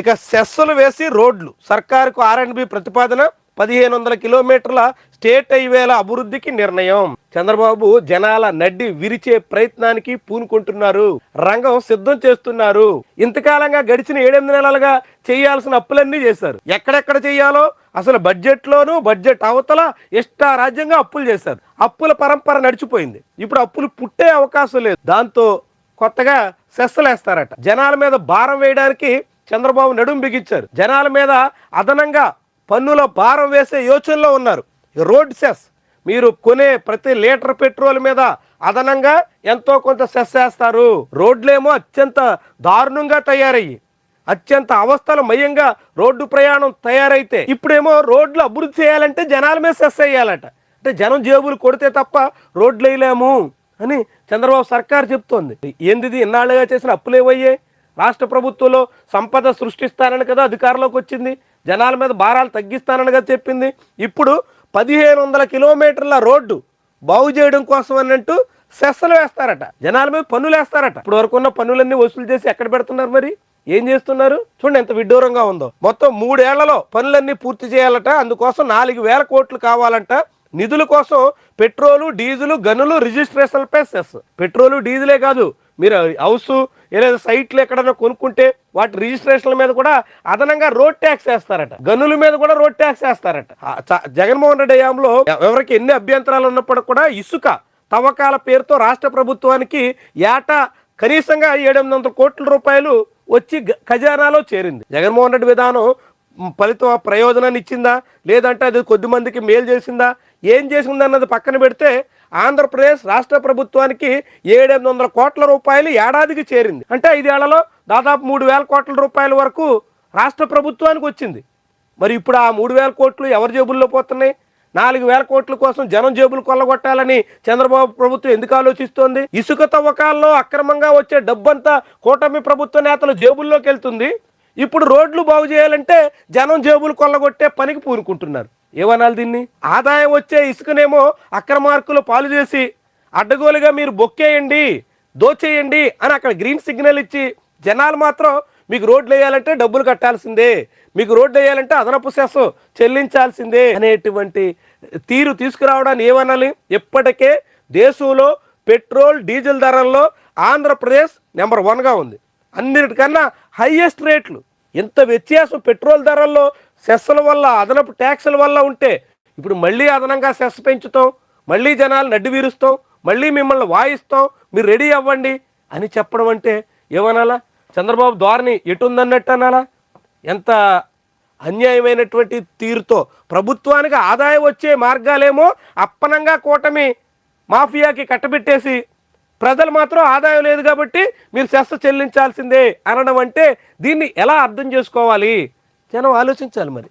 ఇక సెస్సులు వేసి రోడ్లు. సర్కారుకు ఆర్ఎండ్బి ప్రతిపాదన పదిహేను వందల కిలోమీటర్ల స్టేట్ హైవేల అభివృద్ధికి నిర్ణయం. చంద్రబాబు జనాల నడ్డి విరిచే ప్రయత్నానికి పూనుకుంటున్నారు. రంగం సిద్ధం చేస్తున్నారు. ఇంతకాలంగా గడిచిన ఏడెనిమిది నెలలుగా చేయాల్సిన అప్పులన్నీ చేశారు. ఎక్కడెక్కడ చేయాలో అసలు బడ్జెట్ లోను బడ్జెట్ అవతల ఇష్టారాజ్యంగా అప్పులు చేశారు. అప్పుల పరంపర నడిచిపోయింది. ఇప్పుడు అప్పులు పుట్టే అవకాశం లేదు. దాంతో కొత్తగా సెస్సలేస్తారట. జనాల మీద భారం వేయడానికి చంద్రబాబు నడుం బిగించారు. జనాల మీద అదనంగా పన్నుల భారం వేసే యోచనలో ఉన్నారు. Road cess. మీరు కొనే ప్రతి లీటర్ పెట్రోల్ మీద అదనంగా ఎంతో కొంత సెస్ వేస్తారు. రోడ్లేమో అత్యంత దారుణంగా తయారయ్యి అత్యంత అవస్థల మయంగా రోడ్డు ప్రయాణం తయారైతే ఇప్పుడేమో రోడ్లు అభివృద్ధి చేయాలంటే జనాల మీద సెస్ వేయాలట. అంటే జనం జేబులు కొడితే తప్ప రోడ్లు వేయలేము అని చంద్రబాబు సర్కార్ చెప్తోంది. ఏందిది ఇన్నాళ్ళుగా చేసిన అప్పులేవయ్యాయి రాష్ట్ర ప్రభుత్వంలో సంపద సృష్టిస్తానని కదా అధికారంలోకి వచ్చింది. జనాల మీద భారాలు తగ్గిస్తానని కదా చెప్పింది. ఇప్పుడు పదిహేను వందల కిలోమీటర్ల రోడ్డు బాగు చేయడం కోసం అన్నట్టు సెస్సలు వేస్తారట. జనాల మీద పన్నులు వేస్తారట. ఇప్పుడు వరకు ఉన్న పన్నులన్నీ వసూలు చేసి ఎక్కడ పెడుతున్నారు మరి? ఏం చేస్తున్నారు? చూడండి ఎంత విడ్డూరంగా ఉందో. మొత్తం మూడేళ్ళలో పనులన్నీ పూర్తి చేయాలట. అందుకోసం నాలుగు వేల కోట్లు కావాలంట. నిధుల కోసం పెట్రోలు డీజిల్ గనులు రిజిస్ట్రేషన్లపై సెస్ పెట్రోలు డీజిలే కాదు మీరు హౌస్ లేదా సైట్లు ఎక్కడైనా కొనుక్కుంటే వాటి రిజిస్ట్రేషన్ల మీద కూడా అదనంగా రోడ్ ట్యాక్స్ వేస్తారట. గనుల మీద కూడా రోడ్ ట్యాక్స్ వేస్తారట. జగన్మోహన్ రెడ్డి హయాంలో ఎవరికి ఎన్ని అభ్యంతరాలు ఉన్నప్పుడు కూడా ఇసుక తవ్వకాల పేరుతో రాష్ట్ర ప్రభుత్వానికి ఏటా కనీసంగా ఏడెనిమిది వందల కోట్ల రూపాయలు వచ్చి ఖజానాలో చేరింది. జగన్మోహన్ రెడ్డి విధానం ఫలితం ప్రయోజనాన్ని ఇచ్చిందా? లేదంటే అది కొద్ది మందికి మేలు చేసిందా? ఏం చేసింది అన్నది పక్కన పెడితే ఆంధ్రప్రదేశ్ రాష్ట్ర ప్రభుత్వానికి ఏడెనిమిది వందల కోట్ల రూపాయలు ఏడాదికి చేరింది. అంటే ఐదేళ్ళలో దాదాపు మూడు వేల కోట్ల రూపాయల వరకు రాష్ట్ర ప్రభుత్వానికి వచ్చింది. మరి ఇప్పుడు ఆ మూడు వేల కోట్లు ఎవరి జేబుల్లో పోతున్నాయి? నాలుగు వేల కోట్ల కోసం జనం జేబులు కొల్లగొట్టాలని చంద్రబాబు ప్రభుత్వం ఎందుకు ఆలోచిస్తోంది? ఇసుక తవ్వకాల్లో అక్రమంగా వచ్చే డబ్బంతా కూటమి ప్రభుత్వ నేతల జేబుల్లోకి వెళ్తుంది. ఇప్పుడు రోడ్లు బాగు చేయాలంటే జనం జేబులు కొల్లగొట్టే పనికి పూనుకుంటున్నారు. ఏమనాలి దీన్ని? ఆదాయం వచ్చే ఇసుకనేమో అక్రమార్కులు పాలు చేసి అడ్డగోలుగా మీరు బొక్కేయండి దోచేయండి అని అక్కడ గ్రీన్ సిగ్నల్ ఇచ్చి జనాలు మాత్రం మీకు రోడ్లు వేయాలంటే డబ్బులు కట్టాల్సిందే మీకు రోడ్లు వేయాలంటే అదనపు సెస్ చెల్లించాల్సిందే అనేటువంటి తీరు తీసుకురావడానికి ఏమనాలి? ఇప్పటికే దేశంలో పెట్రోల్ డీజిల్ ధరల్లో ఆంధ్రప్రదేశ్ నెంబర్ వన్గా ఉంది. అన్నిటికన్నా హైయెస్ట్ రేట్లు. ఎంత వ్యత్యాసం పెట్రోల్ ధరల్లో సెస్ల వల్ల అదనపు ట్యాక్సుల వల్ల ఉంటే ఇప్పుడు మళ్ళీ అదనంగా సెస్ పెంచుతాం మళ్ళీ జనాలు నడ్డి వీరుస్తాం మళ్ళీ మిమ్మల్ని వాయిస్తాం మీరు రెడీ అవ్వండి అని చెప్పడం అంటే ఏమనాలా? చంద్రబాబు ధోరణి ఎటుందన్నట్టు అనాలా? ఎంత అన్యాయమైనటువంటి తీరుతో ప్రభుత్వానికి ఆదాయం వచ్చే మార్గాలేమో అప్పనంగా కూటమి మాఫియాకి కట్టబెట్టేసి ప్రజలు మాత్రం ఆదాయం లేదు కాబట్టి మీరు సెస్ చెల్లించాల్సిందే అనడం అంటే దీన్ని ఎలా అర్థం చేసుకోవాలి? జనం ఆలోచించాలి మరి.